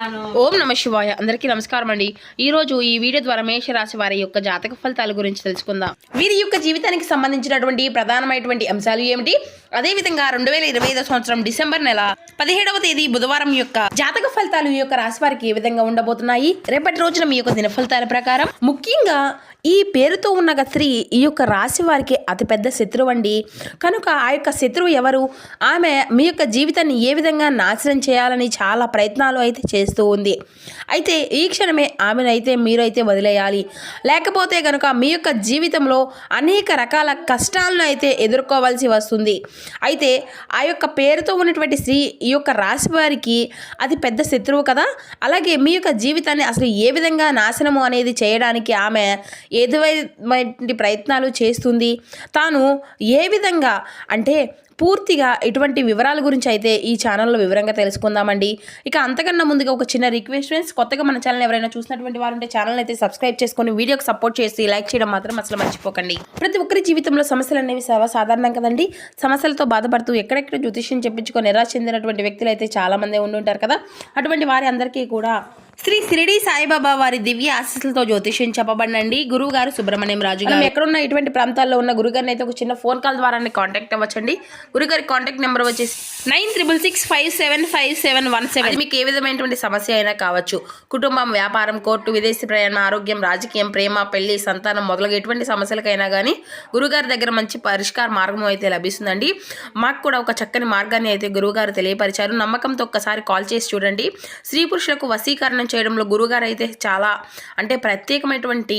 ఓం నమ శివాయ. అందరికీ నమస్కారం అండి. ఈ రోజు ఈ వీడియో ద్వారా మేషరాశి వారి యొక్క జాతక ఫలితాల గురించి తెలుసుకుందాం. వీరి యొక్క జీవితానికి సంబంధించినటువంటి ప్రధానమైనటువంటి అంశాలు ఏమిటి? అదేవిధంగా రెండు వేల ఇరవై ఐదో సంవత్సరం డిసెంబర్ నెల పదిహేడవ తేదీ బుధవారం యొక్క జాతక ఫలితాలు ఈ యొక్క రాశి వారికి ఏ విధంగా ఉండబోతున్నాయి? రేపటి రోజున మీ యొక్క దిన ఫలితాల ప్రకారం ముఖ్యంగా ఈ పేరుతో ఉన్న స్త్రీ ఈ యొక్క రాశి వారికి అతిపెద్ద శత్రువు అండి. కనుక ఆ యొక్క శత్రువు ఎవరు? ఆమె మీ యొక్క జీవితాన్ని ఏ విధంగా నాశనం చేయాలని చాలా ప్రయత్నాలు అయితే చేస్తూ ఉంది. అయితే ఈ క్షణమే ఆమెనైతే మీరైతే వదిలేయాలి. లేకపోతే కనుక మీ యొక్క జీవితంలో అనేక రకాల కష్టాలను అయితే ఎదుర్కోవాల్సి వస్తుంది. అయితే ఆ యొక్క పేరుతో ఉన్నటువంటి స్త్రీ ఈ యొక్క రాశి వారికి అది పెద్ద శత్రువు కదా? అలాగే మీ యొక్క జీవితాన్ని అసలు ఏ విధంగా నాశనము అనేది చేయడానికి ఆమె ఏదైనా ప్రయత్నాలు చేస్తుంది తాను ఏ విధంగా అంటే పూర్తిగా ఇటువంటి వివరాల గురించి అయితే ఈ ఛానల్లో వివరంగా తెలుసుకుందామండి. ఇక అంతకన్నా ముందుగా ఒక చిన్న రిక్వెస్ట్ ఫ్రెండ్స్ కొత్తగా మన ఛానల్ ఎవరైనా చూసినటువంటి వారు ఉంటే ఛానల్ అయితే సబ్స్క్రైబ్ చేసుకొని వీడియోకి సపోర్ట్ చేసి లైక్ చేయడం మాత్రం అసలు మర్చిపోకండి. ప్రతి ఒక్కరి జీవితంలో సమస్యలు అనేవి సర్వసాధారణం కదండి. సమస్యలతో బాధపడుతూ ఎక్కడెక్కడ జ్యోతిష్యం చెప్పించుకొని నిరాశ చెందినటువంటి వ్యక్తులు అయితే చాలామంది ఉండి ఉంటారు కదా. అటువంటి వారి అందరికీ కూడా శ్రీ షిరిడి సాయిబాబా వారి దివ్య ఆశీస్సులతో జ్యోతిష్యం చెప్పబడినండి. గురువు గారు సుబ్రహ్మణ్యం రాజు గారు. ఎక్కడున్న ఇటువంటి ప్రాంతాల్లో ఉన్న గురుగారిని అయితే ఒక చిన్న ఫోన్ కాల్ ద్వారా కాంటాక్ట్ అవ్వచ్చండి. గురుగారి కాంటాక్ట్ నెంబర్ వచ్చేసి nine triple six five seven five seven one seven. మీకు ఏ విధమైనటువంటి సమస్య అయినా కావచ్చు. కుటుంబం వ్యాపారం కోర్టు విదేశీ ప్రయాణం ఆరోగ్యం రాజకీయం ప్రేమ పెళ్ళి సంతానం మొదలగు ఎటువంటి సమస్యలకైనా కానీ గురుగారి దగ్గర మంచి పరిష్కార మార్గం అయితే లభిస్తుందండి. మాకు కూడా ఒక చక్కని మార్గాన్ని అయితే గురువుగారు తెలియపరిచారు. నమ్మకంతో ఒక్కసారి కాల్ చేసి చూడండి. స్త్రీ పురుషులకు వశీకరణం చేయడంలో గురువుగారు అయితే చాలా అంటే ప్రత్యేకమైనటువంటి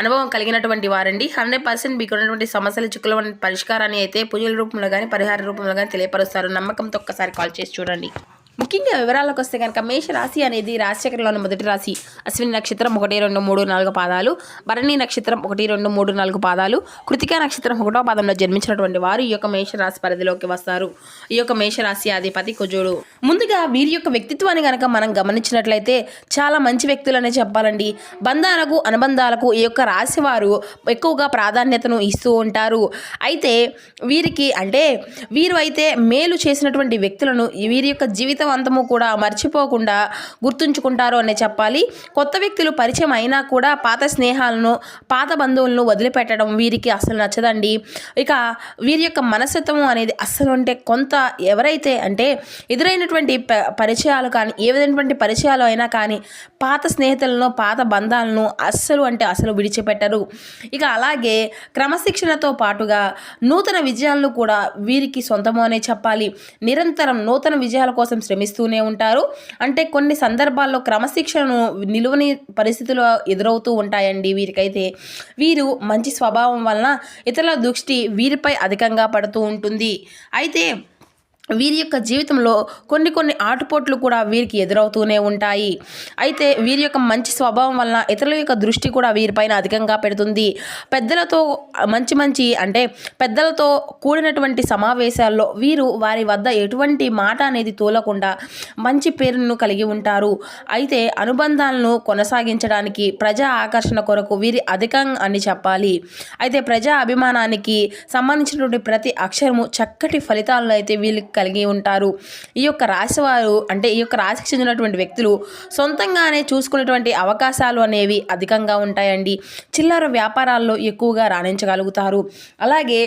అనుభవం కలిగినటువంటి వారండి. హండ్రెడ్ పర్సెంట్ మీకు ఉన్నటువంటి సమస్యల చిక్కుల వంటి పరిష్కారాన్ని అయితే పూజల రూపంలో కానీ పరిహార రూపంలో కానీ తెలియపరుస్తారు. నమ్మకంతో ఒక్కసారి కాల్ చేసి చూడండి. ముఖ్యంగా వివరాలకు వస్తే కనుక మేష రాశి అనేది రాశిచక్రంలోని మొదటి రాశి. అశ్విని నక్షత్రం ఒకటి రెండు మూడు నాలుగు పాదాలు. భరణి నక్షత్రం ఒకటి రెండు మూడు నాలుగు పాదాలు. కృతికా నక్షత్రం ఒకటో పాదంలో జన్మించినటువంటి వారు ఈ యొక్క మేష రాశి పరిధిలోకి వస్తారు. ఈ యొక్క మేష రాశి అధిపతి కుజుడు. ముందుగా వీరి యొక్క వ్యక్తిత్వాన్ని కనుక మనం గమనించినట్లయితే చాలా మంచి వ్యక్తులనే చెప్పాలండి. బంధాలకు అనుబంధాలకు ఈ యొక్క రాశి వారు ఎక్కువగా ప్రాధాన్యతను ఇస్తూ ఉంటారు. అయితే వీరికి అంటే వీరు అయితే మేలు చేసినటువంటి వ్యక్తులను వీరి యొక్క జీవితవంతము కూడా మర్చిపోకుండా గుర్తుంచుకుంటారు అనే చెప్పాలి. కొత్త వ్యక్తులు పరిచయం అయినా కూడా పాత స్నేహాలను పాత బంధువులను వదిలిపెట్టడం వీరికి అసలు నచ్చదండి. ఇక వీరి యొక్క మనస్తత్వం అనేది అస్సలు అంటే కొంత ఎవరైతే అంటే ఎదురైనటువంటి ప- పరిచయాలు కానీ ఏ విధమైనటువంటి పరిచయాలు అయినా కానీ పాత స్నేహితులను పాత బంధాలను అస్సలు అంటే అసలు విడిచిపెట్టరు. ఇక అలాగే క్రమశిక్షణతో పాటుగా నూతన విజయాలను కూడా వీరికి సొంతము అనే చెప్పాలి. నిరంతరం నూతన విజయాల కోసం శ్రమిస్తూనే ఉంటారు. అంటే కొన్ని సందర్భాల్లో క్రమశిక్షణను నిలువని పరిస్థితులు ఎదురవుతూ ఉంటాయండి వీరికైతే. వీరు మంచి స్వభావం వలన ఇతరుల దృష్టి వీరిపై అధికంగా పడుతూ ఉంటుంది. అయితే వీరి యొక్క జీవితంలో కొన్ని కొన్ని ఆటుపోట్లు కూడా వీరికి ఎదురవుతూనే ఉంటాయి. అయితే వీరి యొక్క మంచి స్వభావం వలన ఇతరుల యొక్క దృష్టి కూడా వీరిపైన అధికంగా పెడుతుంది. పెద్దలతో మంచి మంచి అంటే పెద్దలతో కూడినటువంటి సమావేశాల్లో వీరు వారి వద్ద ఎటువంటి మాట అనేది తోలకుండా మంచి పేరును కలిగి ఉంటారు. అయితే అనుబంధాలను కొనసాగించడానికి ప్రజా ఆకర్షణ కొరకు వీరి అధికం అని చెప్పాలి. అయితే ప్రజా అభిమానానికి సంబంధించినటువంటి ప్రతి అక్షరము చక్కటి ఫలితాలను అయితే వీళ్ళకి కలిగి ఉంటారు. ఈ యొక్క రాశి వారు అంటే ఈ యొక్క రాశికి చెందినటువంటి వ్యక్తులు సొంతంగానే చూసుకునేటువంటి అవకాశాలు అనేవి అధికంగా ఉంటాయండి. చిల్లర వ్యాపారాల్లో ఎక్కువగా రాణించగలుగుతారు. అలాగే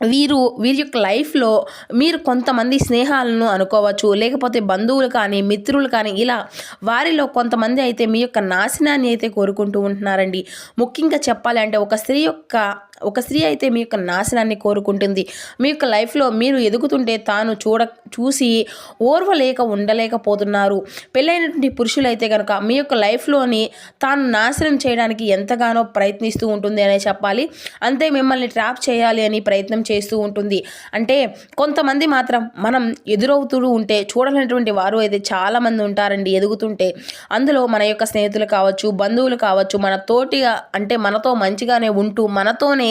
వీరు వీరి యొక్క లైఫ్లో మీరు కొంతమంది స్నేహాలను అనుకోవచ్చు లేకపోతే బంధువులు కానీ మిత్రులు కానీ ఇలా వారిలో కొంతమంది అయితే మీ యొక్క నాశనాన్ని అయితే కోరుకుంటూ ఉంటున్నారండి. ముఖ్యంగా చెప్పాలి అంటే ఒక స్త్రీ యొక్క ఒక స్త్రీ అయితే మీ యొక్క నాశనాన్ని కోరుకుంటుంది. మీ యొక్క లైఫ్లో మీరు ఎదుగుతుంటే తాను చూడ చూసి ఓర్వలేక ఉండలేకపోతున్నారు. పెళ్ళైనటువంటి పురుషులు అయితే కనుక మీ యొక్క లైఫ్లోని తాను నాశనం చేయడానికి ఎంతగానో ప్రయత్నిస్తూ ఉంటుంది అనే చెప్పాలి. అంతే మిమ్మల్ని ట్రాప్ చేయాలి అని ప్రయత్నం చేస్తూ ఉంటుంది. అంటే కొంతమంది మాత్రం మనం ఎదురవుతూ ఉంటే చూడలేనటువంటి వారు అయితే చాలామంది ఉంటారండి ఎదుగుతుంటే. అందులో మన యొక్క స్నేహితులు కావచ్చు బంధువులు కావచ్చు మన తోటిగా అంటే మనతో మంచిగానే ఉంటూ మనతోనే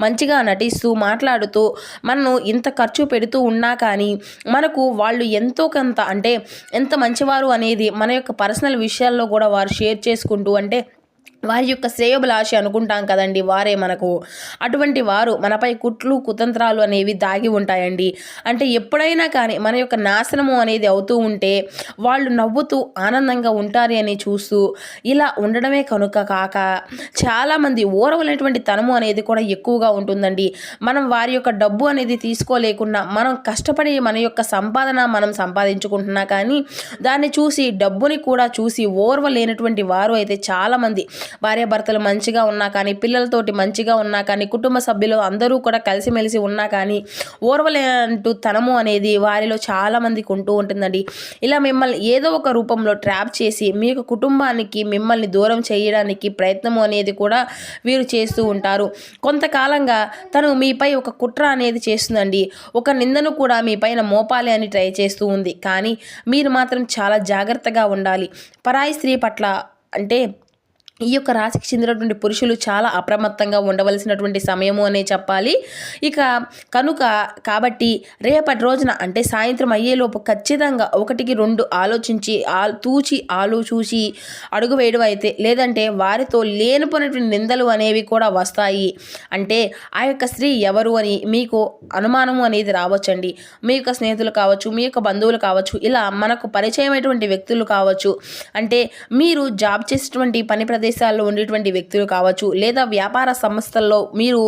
మంచిగా నటిస్తూ మాట్లాడుతూ మనను ఇంత ఖర్చు పెడుతూ ఉన్నా కానీ మనకు వాళ్ళు ఎంతో కొంత అంటే ఎంత మంచివారు అనేది మన యొక్క పర్సనల్ విషయాల్లో కూడా వారు షేర్ చేసుకుంటూ అంటే వారి యొక్క శ్రేయోభిలాషి అనుకుంటాం కదండి. వారే మనకు అటువంటి వారు. మనపై కుట్లు కుతంత్రాలు అనేవి దాగి ఉంటాయండి. అంటే ఎప్పుడైనా కానీ మన యొక్క నాశనము అనేది అవుతూ ఉంటే వాళ్ళు నవ్వుతూ ఆనందంగా ఉంటారు అని చూస్తూ ఇలా ఉండడమే కనుక కాక చాలామంది ఓరవలైనటువంటి తనము అనేది కూడా ఎక్కువగా ఉంటుందండి. మనం వారి యొక్క డబ్బు అనేది తీసుకోలేకున్నా మనం కష్టపడి మన యొక్క సంపాదన మనం సంపాదించుకుంటున్నా కానీ దాన్ని చూసి డబ్బుని కూడా చూసి ఓర్వలేనటువంటి వారు అయితే చాలామంది. భార్యాభర్తలు మంచిగా ఉన్నా కానీ పిల్లలతోటి మంచిగా ఉన్నా కానీ కుటుంబ సభ్యులు అందరూ కూడా కలిసిమెలిసి ఉన్నా కానీ ఓర్వలేనంటూ తనము అనేది వారిలో చాలామందికి ఉంటూ ఉంటుందండి. ఇలా మిమ్మల్ని ఏదో ఒక రూపంలో ట్రాప్ చేసి మీ యొక్క కుటుంబానికి మిమ్మల్ని దూరం చేయడానికి ప్రయత్నము అనేది కూడా వీరు చేస్తూ ఉంటారు. కొంతకాలంగా తను మీపై ఒక కుట్ర అనేది చేస్తుందండి. ఒక నిందను కూడా మీ పైన మోపాలి అని ట్రై చేస్తూ ఉంది. కానీ మీరు మాత్రం చాలా జాగ్రత్తగా ఉండాలి. పరాయి స్త్రీ పట్ల అంటే ఈ యొక్క రాశికి చెందినటువంటి పురుషులు చాలా అప్రమత్తంగా ఉండవలసినటువంటి సమయము అనే చెప్పాలి. ఇక కనుక కాబట్టి రేపటి రోజున అంటే సాయంత్రం అయ్యేలోపు ఖచ్చితంగా ఒకటికి రెండు ఆలోచించి ఆ తూచి ఆలో చూసి అడుగు వేయడం అయితే లేదంటే వారితో లేనిపోయినటువంటి నిందలు అనేవి కూడా వస్తాయి. అంటే ఆ యొక్క స్త్రీ ఎవరు అని మీకు అనుమానము అనేది రావచ్చండి. మీ యొక్క స్నేహితులు కావచ్చు మీ యొక్క బంధువులు కావచ్చు ఇలా మనకు పరిచయమైనటువంటి వ్యక్తులు కావచ్చు. అంటే మీరు జాబ్ చేసేటువంటి పని ప్రదేశాల్లో ఉండేటువంటి వ్యక్తులు కావచ్చు లేదా వ్యాపార సంస్థల్లో మీరు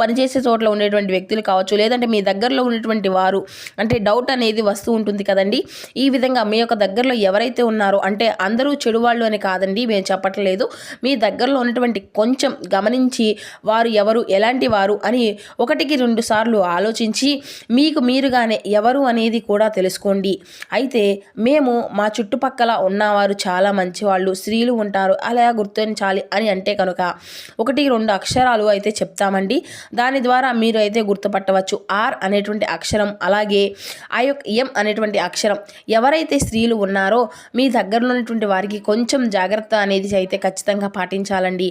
పనిచేసే చోట్ల ఉండేటువంటి వ్యక్తులు కావచ్చు లేదంటే మీ దగ్గరలో ఉన్నటువంటి వారు అంటే డౌట్ అనేది వస్తూ ఉంటుంది కదండి. ఈ విధంగా మీ యొక్క దగ్గరలో ఎవరైతే ఉన్నారో అంటే అందరూ చెడు వాళ్ళు అని కాదండి మేము చెప్పట్లేదు. మీ దగ్గరలో ఉన్నటువంటి కొంచెం గమనించి వారు ఎవరు ఎలాంటి వారు అని ఒకటికి రెండు సార్లు ఆలోచించి మీకు మీరుగానే ఎవరు అనేది కూడా తెలుసుకోండి. అయితే మేము మా చుట్టుపక్కల ఉన్నవారు చాలా మంచివాళ్ళు స్త్రీలు ఉంటారు అలా గుర్తించాలి అని అంటే కనుక ఒకటి రెండు అక్షరాలు అయితే చెప్తామండి. దాని ద్వారా మీరు అయితే గుర్తుపట్టవచ్చు. ఆర్ అనేటువంటి అక్షరం అలాగే ఆ యొక్క ఎం అనేటువంటి అక్షరం. ఎవరైతే స్త్రీలు ఉన్నారో మీ దగ్గరలో ఉన్నటువంటి వారికి కొంచెం జాగ్రత్త అనేది అయితే ఖచ్చితంగా పాటించాలండి.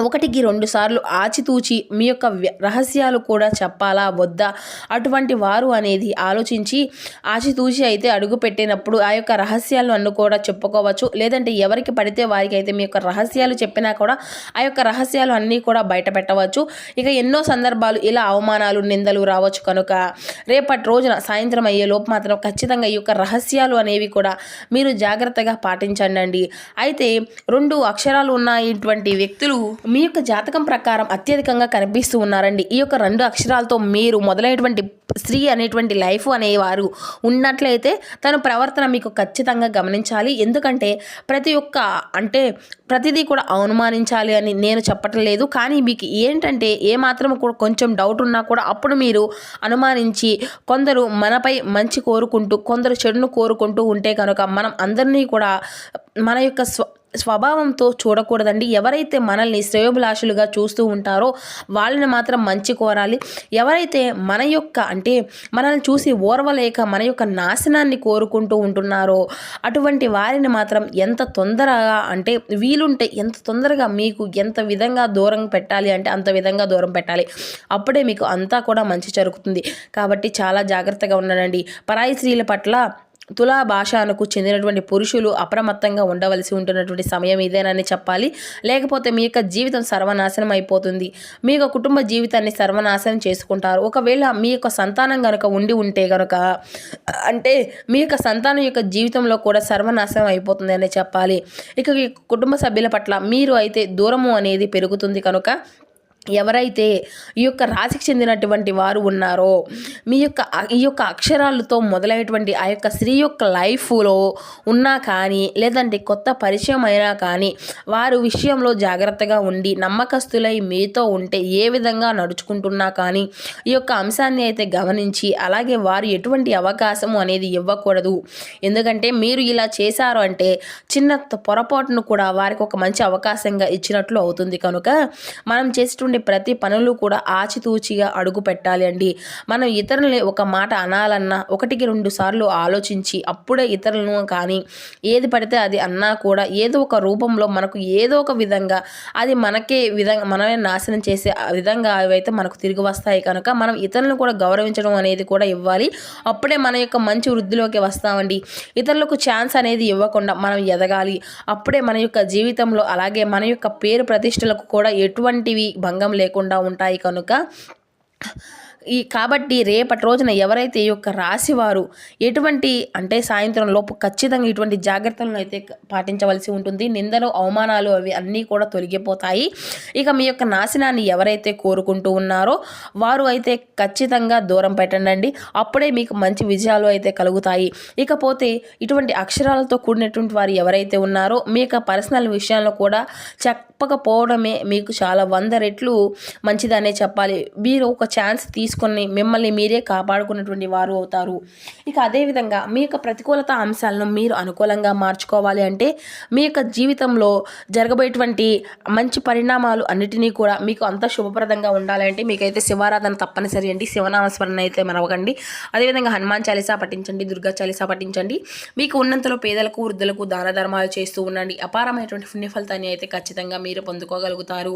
ఒకటికి రెండు సార్లు ఆచితూచి మీ యొక్క వ్య- రహస్యాలు కూడా చెప్పాలా వద్దా? అటువంటి వారు అనేది ఆలోచించి ఆచితూచి అయితే అడుగు పెట్టినప్పుడు ఆ యొక్క రహస్యాలు అన్ను కూడా చెప్పుకోవచ్చు. లేదంటే ఎవరికి పడితే వారికి అయితే మీ యొక్క రహస్యాలు చెప్పినా కూడా ఆ యొక్క రహస్యాలు అన్నీ కూడా బయట పెట్టవచ్చు. ఇక ఎన్నో సందర్భాలు ఇలా అవమానాలు నిందలు రావచ్చు కనుక రేపటి రోజున సాయంత్రం అయ్యే లోపు మాత్రం ఖచ్చితంగా ఈ యొక్క రహస్యాలు అనేవి కూడా మీరు జాగ్రత్తగా పాటించండి అయితే రెండు అక్షరాలు ఉన్నటువంటి వ్యక్తులు మీ యొక్క జాతకం ప్రకారం అత్యధికంగా కనిపిస్తూ ఉన్నారండి. ఈ యొక్క రెండు అక్షరాలతో మీరు మొదలైనటువంటి స్త్రీ అనేటువంటి లైఫ్ అనేవారు ఉన్నట్లయితే తన ప్రవర్తన మీకు ఖచ్చితంగా గమనించాలి. ఎందుకంటే ప్రతి ఒక్క అంటే ప్రతిదీ కూడా అనుమానించాలి అని నేను చెప్పటం లేదు. కానీ మీకు ఏంటంటే ఏమాత్రం కూడా కొంచెం డౌట్ ఉన్నా కూడా అప్పుడు మీరు అనుమానించి కొందరు మనపై మంచి కోరుకుంటూ కొందరు చెడును కోరుకుంటూ ఉంటే కనుక మనం అందరినీ కూడా మన యొక్క స్వ స్వభావంతో చూడకూడదండి. ఎవరైతే మనల్ని శ్రేయోభిలాషులుగా చూస్తూ ఉంటారో వాళ్ళని మాత్రం మంచి కోరాలి. ఎవరైతే మన యొక్క అంటే మనల్ని చూసి ఓర్వలేక మన యొక్క నాశనాన్ని కోరుకుంటూ ఉంటున్నారో అటువంటి వారిని మాత్రం ఎంత తొందరగా అంటే వీలుంటే ఎంత తొందరగా మీకు ఎంత విధంగా దూరం పెట్టాలి అంటే అంత విధంగా దూరం పెట్టాలి. అప్పుడే మీకు అంతా కూడా మంచి జరుగుతుంది. కాబట్టి చాలా జాగ్రత్తగా ఉండండి. పరాయి స్త్రీల పట్ల తులా భాషకు చెందినటువంటి పురుషులు అప్రమత్తంగా ఉండవలసి ఉంటున్నటువంటి సమయం ఇదేనని చెప్పాలి. లేకపోతే మీ యొక్క జీవితం సర్వనాశనం అయిపోతుంది. మీ యొక్క కుటుంబ జీవితాన్ని సర్వనాశనం చేసుకుంటారు. ఒకవేళ మీ యొక్క సంతానం కనుక ఉండి ఉంటే కనుక అంటే మీ యొక్క సంతానం యొక్క జీవితంలో కూడా సర్వనాశనం అయిపోతుంది అని చెప్పాలి. ఇక కుటుంబ సభ్యుల పట్ల మీరు అయితే దూరము అనేది పెరుగుతుంది కనుక ఎవరైతే ఈ యొక్క రాశికి చెందినటువంటి వారు ఉన్నారో మీ యొక్క ఈ యొక్క అక్షరాలతో మొదలైనటువంటి ఆ యొక్క స్త్రీ యొక్క లైఫ్లో ఉన్నా కానీ లేదంటే కొత్త పరిచయం అయినా కానీ వారు విషయంలో జాగ్రత్తగా ఉండి నమ్మకస్తులై మీతో ఉంటే ఏ విధంగా నడుచుకుంటున్నా కానీ ఈ యొక్క అంశాన్ని అయితే గమనించి అలాగే వారు ఎటువంటి అవకాశము అనేది ఇవ్వకూడదు. ఎందుకంటే మీరు ఇలా చేశారు అంటే చిన్న పొరపాటును కూడా వారికి ఒక మంచి అవకాశంగా ఇచ్చినట్లు అవుతుంది. కనుక మనం చేసేటువంటి చేసేటువంటి ప్రతి పనులు కూడా ఆచితూచిగా అడుగు పెట్టాలి అండి. మనం ఇతరులని ఒక మాట అనాలన్నా ఒకటికి రెండు సార్లు ఆలోచించి అప్పుడే ఇతరులను కానీ ఏది పడితే అది అన్నా కూడా ఏదో ఒక రూపంలో మనకు ఏదో ఒక విధంగా అది మనకే విధంగా మనమే నాశనం చేసే ఆ విధంగా అవైతే మనకు తిరిగి వస్తాయి. కనుక మనం ఇతరులను కూడా గౌరవించడం అనేది కూడా ఇవ్వాలి. అప్పుడే మన యొక్క మంచి వృద్ధిలోకి వస్తామండి. ఇతరులకు ఛాన్స్ అనేది ఇవ్వకుండా మనం ఎదగాలి. అప్పుడే మన యొక్క జీవితంలో అలాగే మన యొక్క పేరు ప్రతిష్టలకు కూడా ఎటువంటివి భంగ లేకుండా ఉంటాయి కనుక. ఈ కాబట్టి రేపటి రోజున ఎవరైతే ఈ యొక్క రాశివారు ఎటువంటి అంటే సాయంత్రం లోపు ఖచ్చితంగా ఇటువంటి జాగ్రత్తలను అయితే పాటించవలసి ఉంటుంది. నిందలు అవమానాలు అవి అన్నీ కూడా తొలగిపోతాయి. ఇక మీ యొక్క నాశనాన్ని ఎవరైతే కోరుకుంటూ ఉన్నారో వారు అయితే ఖచ్చితంగా దూరం పెట్టండి అప్పుడే మీకు మంచి విజయాలు అయితే కలుగుతాయి. ఇకపోతే ఇటువంటి అక్షరాలతో కూడినటువంటి వారు ఎవరైతే ఉన్నారో మీ యొక్క పర్సనల్ విషయాల్లో కూడా చెప్పకపోవడమే మీకు చాలా వంద రెట్లు మంచిదనే చెప్పాలి. మీరు ఒక ఛాన్స్ తీసుకొని మిమ్మల్ని మీరే కాపాడుకున్నటువంటి వారు అవుతారు. ఇక అదేవిధంగా మీ యొక్క ప్రతికూలత అంశాలను మీరు అనుకూలంగా మార్చుకోవాలి అంటే మీ యొక్క జీవితంలో జరగబోయేటువంటి మంచి పరిణామాలు అన్నిటినీ కూడా మీకు అంత శుభప్రదంగా ఉండాలంటే మీకైతే శివారాధన తప్పనిసరి అండి. శివనామస్మరణ అయితే మరవకండి. అదేవిధంగా హనుమాన్ చాలీసా పఠించండి దుర్గా చాలీసా పఠించండి. మీకు ఉన్నంతలో పేదలకు వృద్ధులకు దాన ధర్మాలు చేస్తూ ఉండండి. అపారమైనటువంటి పుణ్య ఫలితాన్ని అయితే ఖచ్చితంగా మీరు పొందుకోగలుగుతారు.